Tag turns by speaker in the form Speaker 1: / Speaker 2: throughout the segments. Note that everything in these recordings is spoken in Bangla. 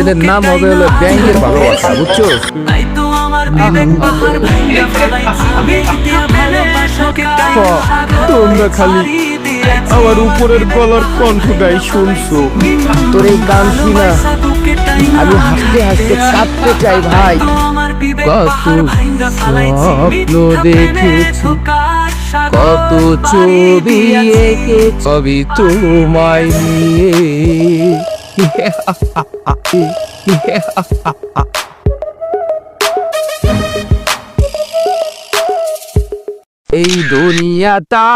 Speaker 1: এদের নাম হবে হলো ব্যাংকের ভালোবাসা বুঝছ?
Speaker 2: তোমরা খালি আমার উপরের গলার কণ্ঠটাই শুনছো।
Speaker 1: তোর এই গান শুনা আমি হাসতে হাসতে কাঁদতে চাই ভাই। কত স্বপ্ন দেখেছি। কত ছবি এঁকে ছবি তোমায় নিয়ে। এই দুনিয়াটা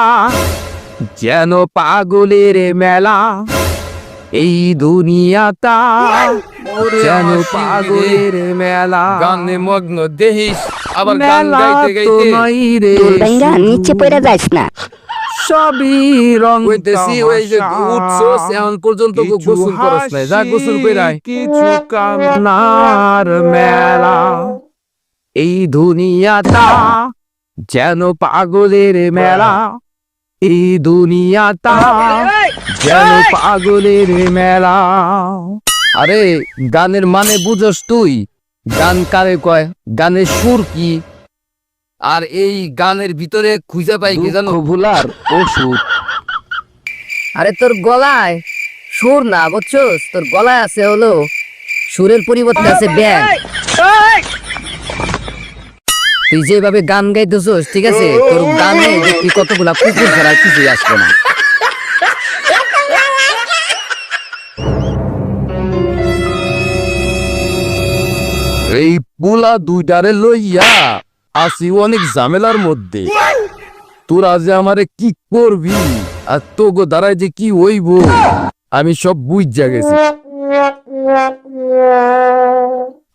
Speaker 1: যেন পাগলের মেলা। এই দুনিয়াটা যেন পাগলের মেলা।
Speaker 2: গানে মগ্ন দেহিস আবার গান
Speaker 1: মেলা
Speaker 2: গাইতে
Speaker 1: তো
Speaker 2: গাইতে
Speaker 1: নাই রে।
Speaker 3: বাইঙ্গা নিচে পড়ে যাস না।
Speaker 1: সবই রং
Speaker 2: কইতেছি ওই যে উঠছস এখন পর্যন্ত গোসল করস নাই যা গোসল কইরাই
Speaker 1: কিছু কামনার মেলা। এই দুনিয়াটা যেন পাগলের মেলা। এই দুনিয়াটা যেন পাগলের মেলা। আরে গানের মানে বুঝস তুই। গান কারে কয়? গানের সুর কি?
Speaker 2: আর এই গানের ভিতরে খুঁজে পাই কি জানো?
Speaker 1: ভুলার ওষুধ। আরে তোর গলায় সুর না বুঝছস? তোর গলায় আছে হলো সুরের পরিবর্তে আছে ব্যাগ তুই যেভাবে গান গাইতেছস ঠিক আছে? তোর গানে দেখবি কতগুলা কুকুর ছাড়া আর কিছুই আসবে না। এই পোলা দুইটারে লইয়া আসি অনেক ঝামেলার মধ্যে। তোর যে আমারে কি করবি? আর তো গো দ্বারাই যে কি হইব? আমি সব বুঝা গেছি।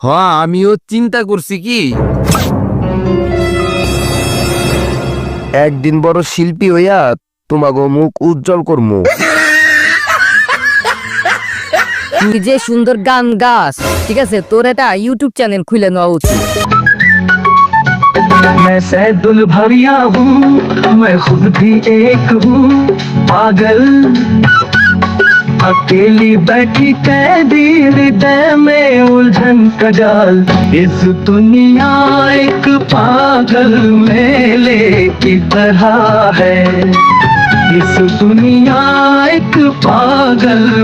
Speaker 1: হ্যাঁ আমিও চিন্তা করছি কি? একদিন বড় শিল্পী হইয়া তোমাকে মুখ উজ্জ্বল করব তুই যে সুন্দর গান গাস। ঠিক আছে তোর এটা ইউটিউব চ্যানেল খুলে নেওয়া উচিত।
Speaker 4: मैं सैदुल भरिया हूँ, मैं खुद भी एक हूँ, पागल। अकेली बैठी कैदी हृदय में उलझन का जाल। इस दुनिया एक पागल मेले की तरह है। इस दुनिया एक पागल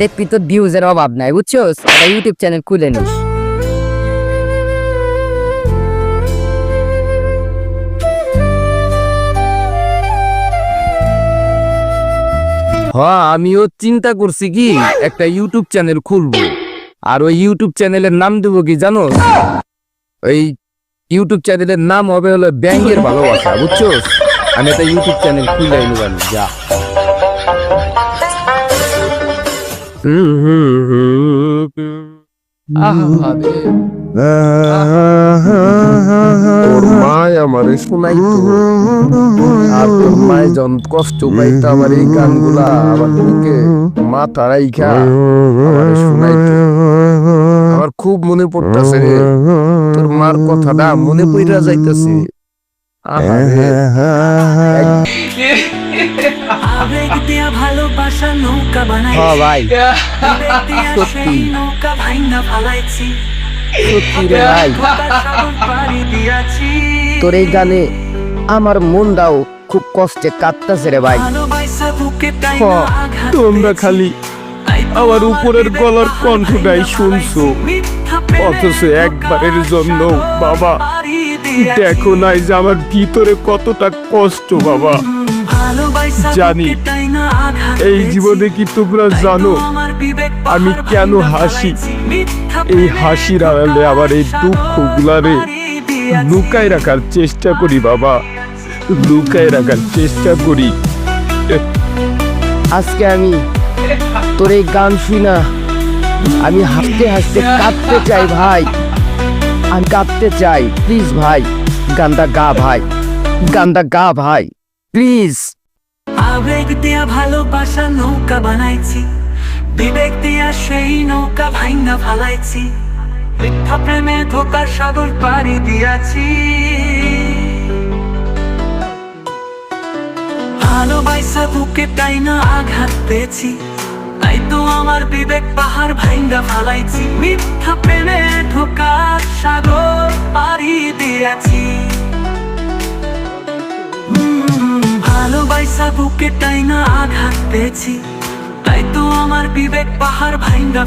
Speaker 1: দেখবি তোর ভিউজের অভাব নাই বুঝছোস? ইউটিউব চ্যানেল খুলে নিস। হ্যাঁ আমিও চিন্তা করছি কি একটা ইউটিউব চ্যানেল খুলবো। আর ওই ইউটিউব চ্যানেলের নাম দেবো কি জানো ওই ইউটিউব চ্যানেলের নাম হবে হলো ব্যাংকের ভালোবাসা বুঝছোস? আমি একটা ইউটিউব চ্যানেল খুলে নিলাম যা। কষ্ট গানগুলা আমার খুব মনে পড়তাছে তোর মার কথাটা মনে পইরা যাইতাছে।
Speaker 5: ভালোবাসা নৌকা বানাই
Speaker 1: হ্যাঁ ভাই। সত্যি।
Speaker 5: নৌকা ফালাইছি। পাড়ি দিয়াছি।
Speaker 1: তোর এই গানে আমার মনটাও খুব কষ্টে কাঁদতাছে রে ভাই।
Speaker 2: হ্যাঁ, তোমরা খালি আমার উপরের গলার কণ্ঠটাই শুনছো। অথচ একবারের জন্য বাবা। দেখো নাই যে আমার ভিতরে কতটা কষ্ট বাবা। জানি। এই জীবনে কি তোমরা জানো আমি কেন হাসি? এই হাসির আড়ালে আবার এই দুঃখগুলারে
Speaker 5: পাড়ি দিয়াছি।
Speaker 2: লুকাই রাখার চেষ্টা করি বাবা।
Speaker 1: লুকায় রাখার চেষ্টা করি।
Speaker 6: আজকে আমি তোর এই গান শুই না। আমি হাসতে হাসতে কাঁদতে চাই ভাই। আমি কাঁদতে চাই প্লিজ ভাই। গানটা গা ভাই। গানটা গা ভাই প্লিজ
Speaker 5: আবেগ দিয়া ভালোবাসা নৌকা বানাইছি। বিবেক দিয়া সেই নৌকা ভাঙ্গা ফালাইছি। মিথ্যা প্রেমে ধোকার সাগর পাড়ি দিয়াছি। ভালোবাসা বুকে তাই না আঘাত পেয়েছি। তাই তো আমার বিবেক পাহাড় ভাইঙ্গা ফালাইছি। মিথ্যা প্রেমে ধোকার সাগর পাড়ি দিয়েছি। ভালোবাসা বুকে তাই না আঘাত পেয়েছি। তাই তো আমার বিবেক পাহাড় ভাইঙ্গা